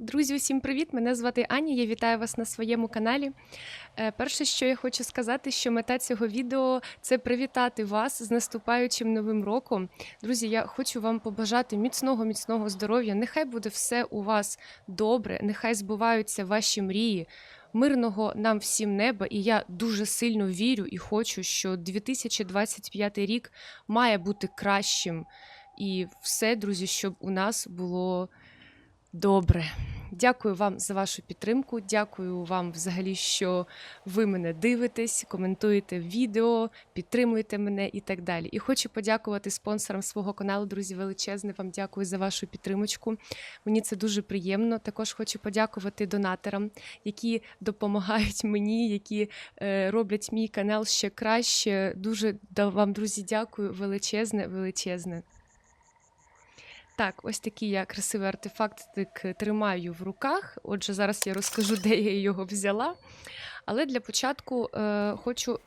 Друзі, усім привіт! Мене звати Аня. Я вітаю вас на своєму каналі. Е, Перше, що я хочу сказати, що мета цього відео це привітати вас з наступаючим новим роком. Друзі, я хочу вам побажати міцного, міцного здоров'я. Нехай буде все у вас добре, нехай збуваються ваші мрії. Мирного нам всім неба, і я дуже сильно вірю і хочу, що 2025 рік має бути кращим. І все, друзі, щоб у нас було добре. Дякую вам за вашу підтримку. Дякую вам взагалі, що ви мене дивитесь, коментуєте відео, підтримуєте мене і так далі. І хочу подякувати спонсорам свого каналу. Друзі, величезне вам дякую за вашу підтримочку. Мені це дуже приємно. Також хочу подякувати донаторам, які допомагають мені, які е, роблять мій канал ще краще. Дуже вам, друзі, дякую. Величезне, величезне. Так, ось такий я красивий артефактик тримаю в руках. Отже, зараз я розкажу, де я його взяла. Але для початку е, хочу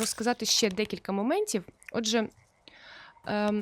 розказати ще декілька моментів. Отже, е,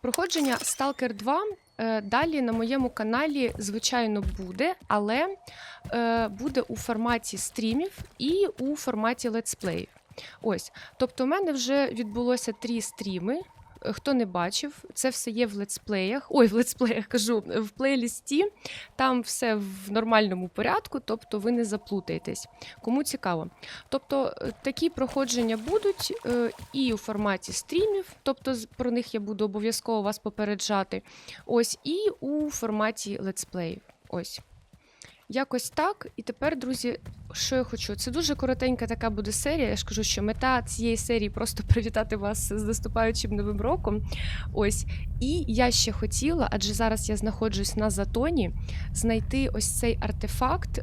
проходження Stalker 2 е, далі на моєму каналі, звичайно, буде, але е, буде у форматі стрімів і у форматі летсплеїв. Ось, тобто, у мене вже відбулося три стріми. Хто не бачив, це все є в летсплеях. Ой, в летсплеях кажу, в плейлісті. Там все в нормальному порядку, тобто ви не заплутаєтесь. Кому цікаво. Тобто е, такі проходження будуть е, і у форматі стрімів, тобто про них я буду обов'язково вас попереджати. Ось, і у форматі летсплеїв. Ось. Якось так. І тепер, друзі, що я хочу? Це дуже коротенька така буде серія. Я ж кажу, що мета цієї серії просто привітати вас з наступаючим новим роком. Ось. І я ще хотіла, адже зараз я знаходжусь на затоні, знайти ось цей артефакт е,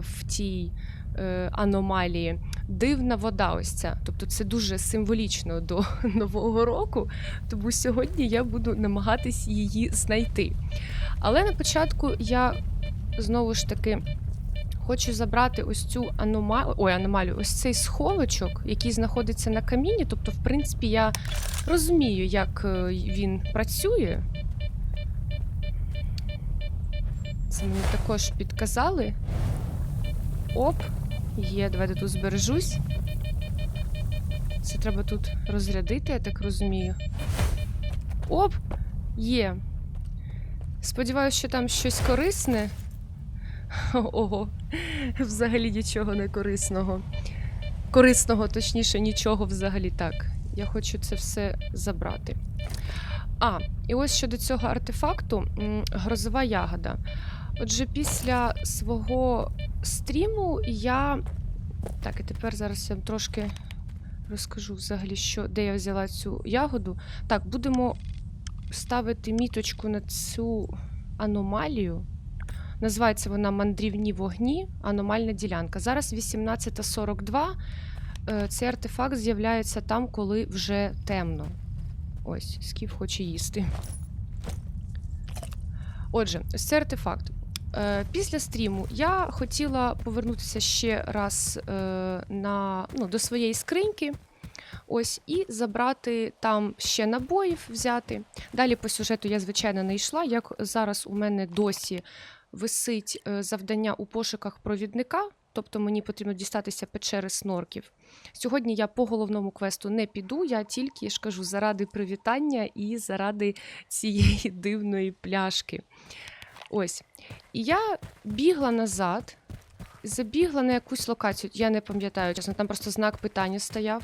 в тій е, аномалії. Дивна вода, ось ця. Тобто це дуже символічно до нового року. Тому сьогодні я буду намагатись її знайти. Але на початку я знову ж таки хочу забрати ось цю аномалію, ой, аномалію, ось цей сховочок, який знаходиться на каміні. Тобто, в принципі, я розумію, як е, він працює. Це мені також підказали. Оп, є, давайте тут збережусь. Це треба тут розрядити, я так розумію. Оп! Є. Сподіваюся, що там щось корисне. Ого, взагалі нічого не корисного. Корисного, точніше, нічого взагалі так. Я хочу це все забрати. А, і ось щодо цього артефакту грозова ягода. Отже, після свого стріму я. Так, і тепер зараз я трошки розкажу взагалі, що, де я взяла цю ягоду. Так, будемо ставити міточку на цю аномалію. Називається вона Мандрівні вогні, аномальна ділянка. Зараз 18.42. Е, Цей артефакт з'являється там, коли вже темно. Ось, скіф хоче їсти. Отже, ось цей артефакт. Е, Після стріму я хотіла повернутися ще раз е, на, ну, до своєї скриньки. Ось, і забрати там ще набоїв взяти. Далі по сюжету я, звичайно, не йшла. Як зараз у мене досі висить е, завдання у пошуках провідника, тобто мені потрібно дістатися печери снорків. Сьогодні я по головному квесту не піду, я тільки ж кажу, заради привітання і заради цієї дивної пляшки. Ось. І я бігла назад, забігла на якусь локацію, я не пам'ятаю, чесно, там просто знак питання стояв.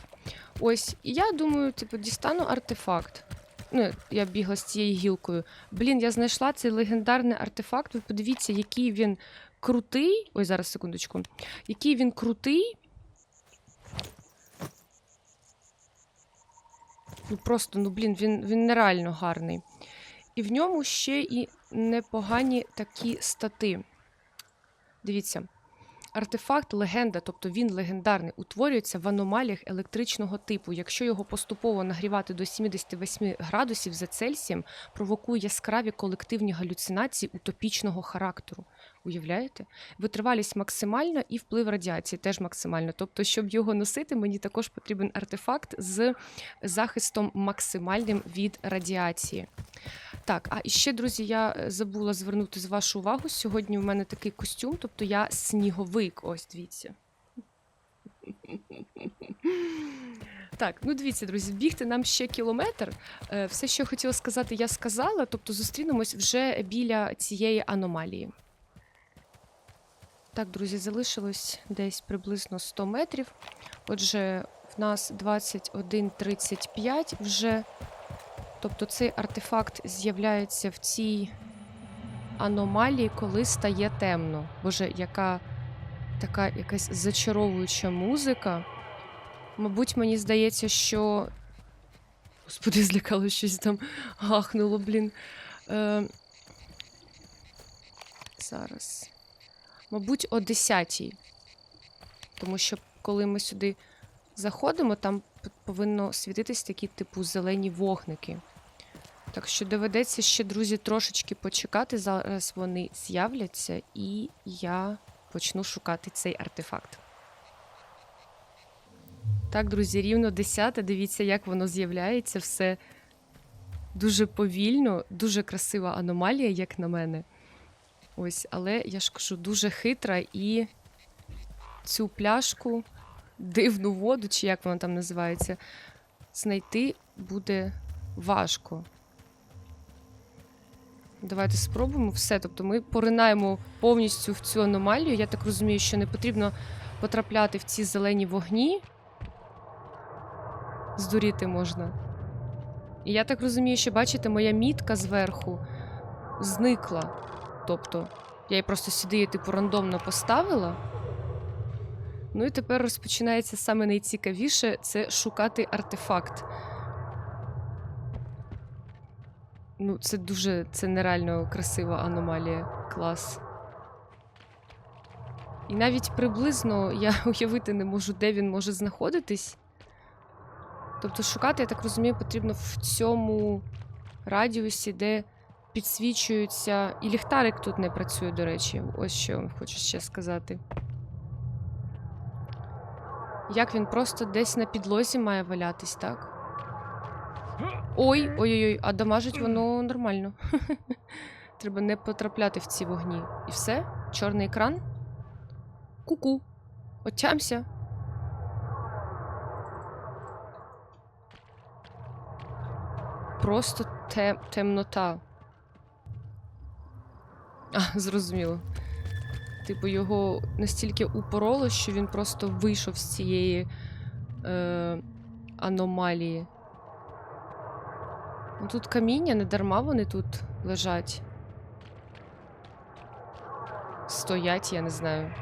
Ось, і я думаю, типу, дістану артефакт. Ну, я бігла з цією гілкою. Блін, я знайшла цей легендарний артефакт. Ви подивіться, який він крутий. Ой, зараз секундочку. Який він крутий. Ну просто, ну блін, він, він нереально гарний. І в ньому ще і непогані такі стати. Дивіться. Артефакт легенда, тобто він легендарний, утворюється в аномаліях електричного типу. Якщо його поступово нагрівати до 78 градусів за Цельсієм, провокує яскраві колективні галюцинації утопічного характеру. Уявляєте? Витривалість максимальна і вплив радіації теж максимально. Тобто, щоб його носити, мені також потрібен артефакт з захистом максимальним від радіації. Так, а ще, друзі, я е, забула звернути з вашу увагу. Сьогодні в мене такий костюм, тобто я сніговик. Ось дивіться. Так, ну дивіться, друзі, бігти нам ще кілометр. Е, Все, що я хотіла сказати, я сказала. Тобто зустрінемось вже біля цієї аномалії. Так, друзі, залишилось десь приблизно 100 метрів. Отже, в нас 21.35 вже. Тобто цей артефакт з'являється в цій аномалії, коли стає темно. Боже, яка така якась зачаровуюча музика. Мабуть, мені здається, що. Господи, злякало щось там гахнуло, блін. Е... Зараз. Мабуть, о 10 Тому що коли ми сюди заходимо, там повинно світитись такі, типу, зелені вогники. Так що доведеться ще, друзі, трошечки почекати. Зараз вони з'являться, і я почну шукати цей артефакт. Так, друзі, рівно 10. Дивіться, як воно з'являється. Все дуже повільно, дуже красива аномалія, як на мене. Ось, але я ж кажу, дуже хитра і цю пляшку, дивну воду, чи як вона там називається, знайти буде важко. Давайте спробуємо все. Тобто ми поринаємо повністю в цю аномалію. Я так розумію, що не потрібно потрапляти в ці зелені вогні. Здуріти можна. І я так розумію, що бачите, моя мітка зверху зникла. Тобто, я її просто сюди типу, рандомно поставила. Ну і тепер розпочинається саме найцікавіше це шукати артефакт. Ну, це дуже це нереально красива аномалія. Клас. І навіть приблизно я уявити не можу, де він може знаходитись. Тобто шукати, я так розумію, потрібно в цьому радіусі, де підсвічуються. І ліхтарик тут не працює, до речі. Ось що я вам хочу ще сказати. Як він просто десь на підлозі має валятись, так? Ой, ой-ой-ой, а дамажить воно нормально. Треба не потрапляти в ці вогні. І все? Чорний екран? Ку-ку. Отямся. Просто те- темнота. А, зрозуміло. Типу, його настільки упороло, що він просто вийшов з цієї е, аномалії. Ну, Тут каміння, не дарма вони тут лежать. Стоять, я не знаю.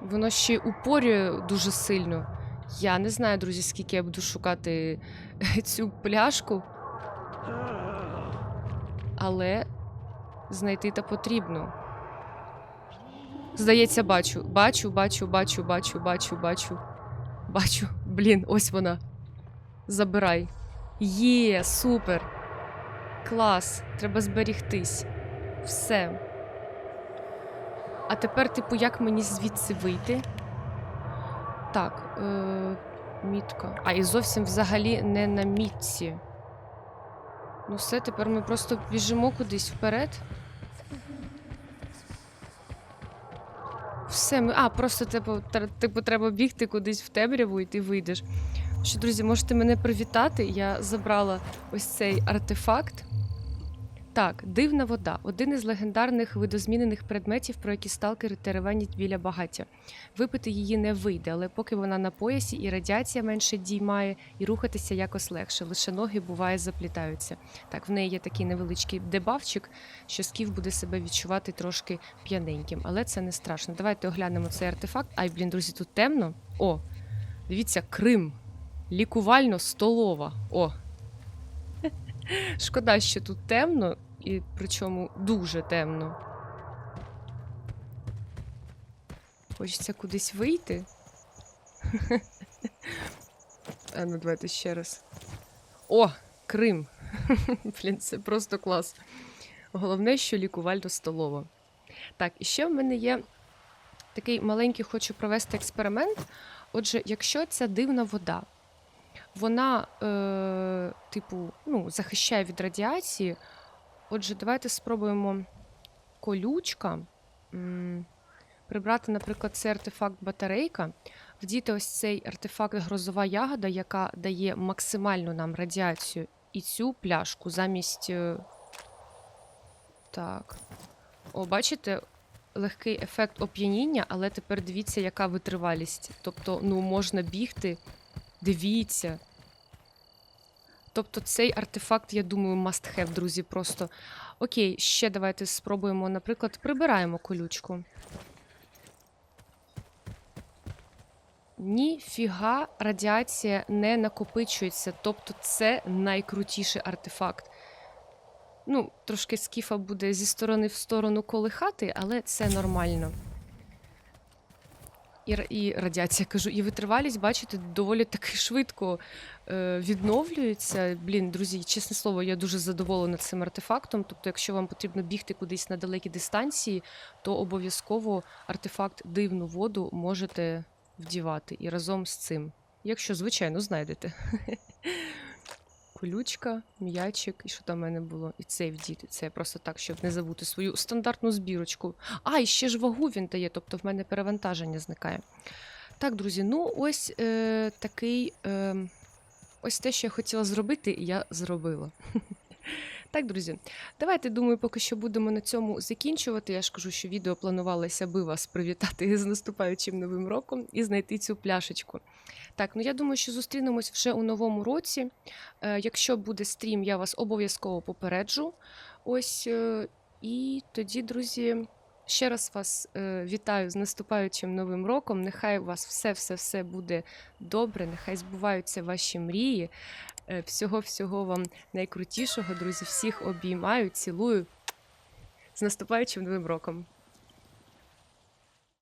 Воно ще й упорює дуже сильно. Я не знаю, друзі, скільки я буду шукати цю пляшку. Але знайти та потрібно. Здається, бачу. Бачу, бачу, бачу, бачу, бачу, бачу. Бачу. Блін, ось вона. Забирай. Є, супер. Клас. Треба зберігтись. Все. А тепер, типу, як мені звідси вийти? Так, е- мітка. А, і зовсім взагалі не на мітці. Ну все, тепер ми просто біжимо кудись вперед. Все, ми. А, просто типу, типу, треба бігти кудись в темряву і ти вийдеш. Що, друзі, можете мене привітати. Я забрала ось цей артефакт. Так, дивна вода один із легендарних видозмінених предметів, про які сталкери теревенять біля багаття. Випити її не вийде, але поки вона на поясі, і радіація менше діймає, і рухатися якось легше. Лише ноги буває заплітаються. Так, в неї є такий невеличкий дебавчик, що скіф буде себе відчувати трошки п'яненьким, але це не страшно. Давайте оглянемо цей артефакт. Ай, блін, друзі, тут темно. О, дивіться, Крим. Лікувально столова. О. Шкода, що тут темно, і причому дуже темно. Хочеться кудись вийти. А ну давайте ще раз. О, Крим. Блін, це просто клас. Головне, що лікувально столова. Так, і ще в мене є такий маленький, хочу провести експеримент. Отже, якщо ця дивна вода, вона, е, типу, ну, захищає від радіації. Отже, давайте спробуємо колючка. Прибрати, наприклад, цей артефакт батарейка, вдіти ось цей артефакт грозова ягода, яка дає максимальну нам радіацію, і цю пляшку замість. е, Так. О, бачите, легкий ефект оп'яніння, але тепер дивіться, яка витривалість. Тобто, ну, можна бігти. Дивіться. Тобто цей артефакт, я думаю, must have, друзі. Просто. Окей, ще давайте спробуємо, наприклад, прибираємо колючку. Ніфіга радіація не накопичується. Тобто це найкрутіший артефакт. Ну, трошки скіфа буде зі сторони в сторону колихати, але це нормально. І, і радіація кажу, і витривалість, бачите, доволі таки швидко е, відновлюється. Блін, друзі, чесне слово, я дуже задоволена цим артефактом. Тобто, якщо вам потрібно бігти кудись на далекі дистанції, то обов'язково артефакт дивну воду можете вдівати і разом з цим. Якщо, звичайно, знайдете. Колючка, м'ячик, і що там в мене було? І цей вдіти. Це просто так, щоб не забути свою стандартну збірочку. А, і ще ж вагу він дає, тобто в мене перевантаження зникає. Так, друзі, ну ось е, такий. Е, ось те, що я хотіла зробити, я зробила. Так, друзі, давайте думаю, поки що будемо на цьому закінчувати. Я ж кажу, що відео планувалося би вас привітати з наступаючим новим роком і знайти цю пляшечку. Так, ну я думаю, що зустрінемось вже у новому році. Е, якщо буде стрім, я вас обов'язково попереджу. Ось е, і тоді, друзі, ще раз вас е, вітаю з наступаючим новим роком. Нехай у вас все-все-все буде добре, нехай збуваються ваші мрії. Всього-всього вам найкрутішого, друзі. Всіх обіймаю, цілую. З наступаючим новим роком.